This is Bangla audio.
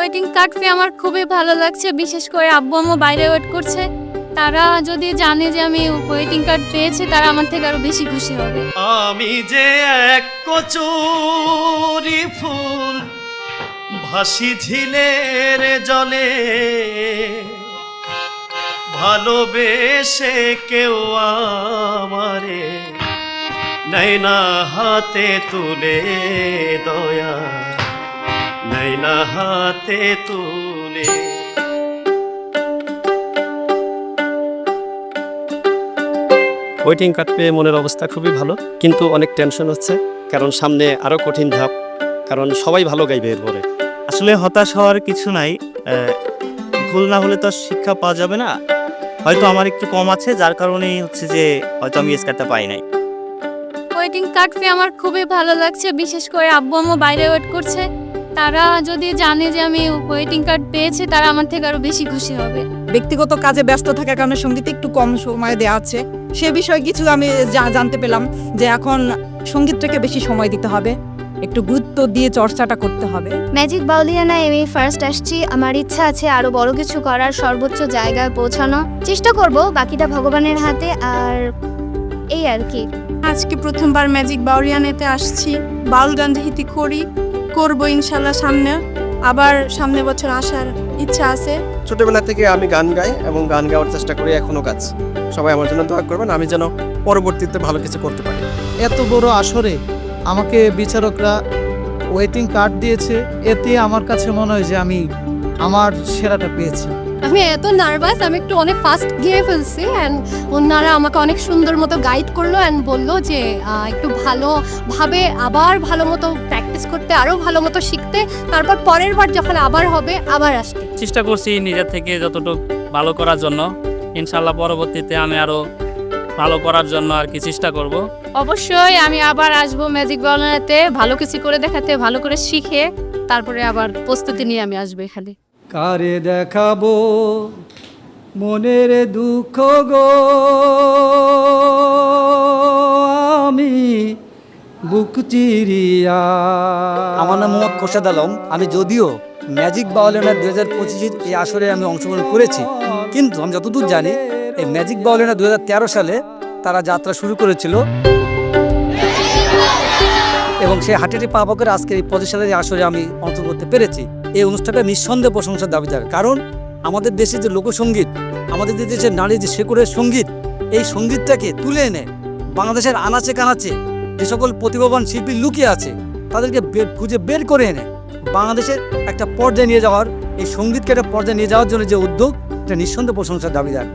ওয়েটিং কার্ড পেয়ে আমার খুবই ভালো লাগছে, বিশেষ করে আব্বু আম্মু বাইরে ওয়েট করছে। তারা যদি জানে যে আমি ওয়েটিং কার্ড পেয়েছি, তারা আমার থেকে আরও বেশি খুশি হবে। আমি যে এক কচুরি ফুল ভাসি ঝিলের জলে, ভালোবেসে কেউ আমারে নাই না হাতে তুলে দয়া। নেই না হাতে তুলে। ওয়েটিং কার্ড পেয়ে মনের অবস্থা খুবই ভালো কিন্তু অনেক টেনশন হচ্ছে কারণ সামনে আরও কঠিন ধাপ কারণ সবাই ভালো গাইবে এরপরে। আসলে হতাশ হওয়ার কিছু নাই ভুল না হলে তো আর শিক্ষা পাওয়া যাবে না। হয়তো আমার একটু কম আছে যার কারণেই হচ্ছে যে হয়তো আমি এস স্কারটা পাই নাই। ওয়েটিং কার্ড পেয়ে আমার খুবই ভালো লাগছে বিশেষ করে আব্বু আম্মু বাইরে ওয়েট করছে। তারা যদি জানে যে আমি ওয়েটিং কার্ড পেয়েছি তারা আমার থেকে আরও বেশি খুশি হবে। ব্যক্তিগত কাজে ব্যস্ত থাকার কারণে সঙ্গীতে একটু কম সময় দেওয়া আছে। সে বিষয়ে কিছু আমি জা- জানতে পেলাম যে এখন সঙ্গীতটাকে বেশি সময় দিতে হবে। একটু গুরুত্ব দিয়ে চর্চাটা করতে হবে। ম্যাজিক বাউলিয়ানায় আমি ফার্স্ট আসছি। আমার ইচ্ছা আছে আরও বড় কিছু করার সর্বোচ্চ জায়গায় পৌঁছানো। চেষ্টা করব বাকিটা ভগবানের হাতে আর এই আর কি। আজকে প্রথমবার ম্যাজিক বাউরিয়ানেতে আসছি। বাউল গান করি। করব ইনশাল্লাহ সামনে। আবার সামনে বছর আসার ইচ্ছা আছে। ছোটবেলা থেকে আমি গান গাই এবং গান গাওয়ার চেষ্টা করি এখনও কাজ সবাই আমার জন্য দোয়া করবেন আমি যেন পরবর্তীতে ভালো কিছু করতে পারি। এত বড় আসরে আমাকে বিচারকরা ওয়েটিং কার্ড দিয়েছে এতে আমার কাছে মনে হয় যে আমি আমার সেরাটা পেয়েছি। আমি এত নার্ভাস আমি একটু অনেক ফাস্ট গিয়ে ফেলছি অ্যান্ড ওনারা আমাকে অনেক সুন্দর মতো গাইড করল অ্যান্ড বলল যে একটু ভালোভাবে আবার ভালো মতো প্র্যাকটিস করতে আরও ভালো মতো শিখতে তারপর পরের বার যখন আবার হবে আবার আসতে। চেষ্টা করছি নিজের থেকে যতটুকু ভালো করার জন্য। ইনশাল্লাহ পরবর্তীতে আমি আরও ভালো করার জন্য আর কি চেষ্টা করব। অবশ্যই আমি আবার আসব ম্যাজিক বানাতে ভালো কিছু করে দেখাতে ভালো করে শিখে তারপরে আবার প্রস্তুতি নিয়ে আমি আসব এখানে। কারে দেখাবো মনের দুঃখ গো? আমি বুক চিরিয়া। আমার নাম মোহাম্মদ খোরশেদ আলম। আমি যদিও ম্যাজিক বাউলেনার দু হাজার পঁচিশের এই আসরে আমি অংশগ্রহণ করেছি। কিন্তু আমি যতদূর জানি, এই ম্যাজিক বাউলেনা দু হাজার তেরো সালে তারা যাত্রা শুরু করেছিল। এবং সেই হাটেটি পাওয়া করে আজকে এই এই আসরে আমি অংশগ্রহণ করতে পেরেছি। এই অনুষ্ঠানটা নিঃসন্দেহে প্রশংসার দাবিদার কারণ আমাদের দেশে যে লোকসঙ্গীত আমাদের যে দেশের নারী যে শেকড়ের সংগীত, এই সঙ্গীতটাকে তুলে এনে বাংলাদেশের আনাচে কানাচে যে সকল প্রতিভাবান শিল্পী লুকিয়ে আছে, তাদেরকে খুঁজে বের করে এনে বাংলাদেশের একটা পর্যায়ে নিয়ে যাওয়ার, এই সঙ্গীতকে একটা পর্যায়ে নিয়ে যাওয়ার জন্য যে উদ্যোগ, এটা নিঃসন্দেহে প্রশংসার দাবিদার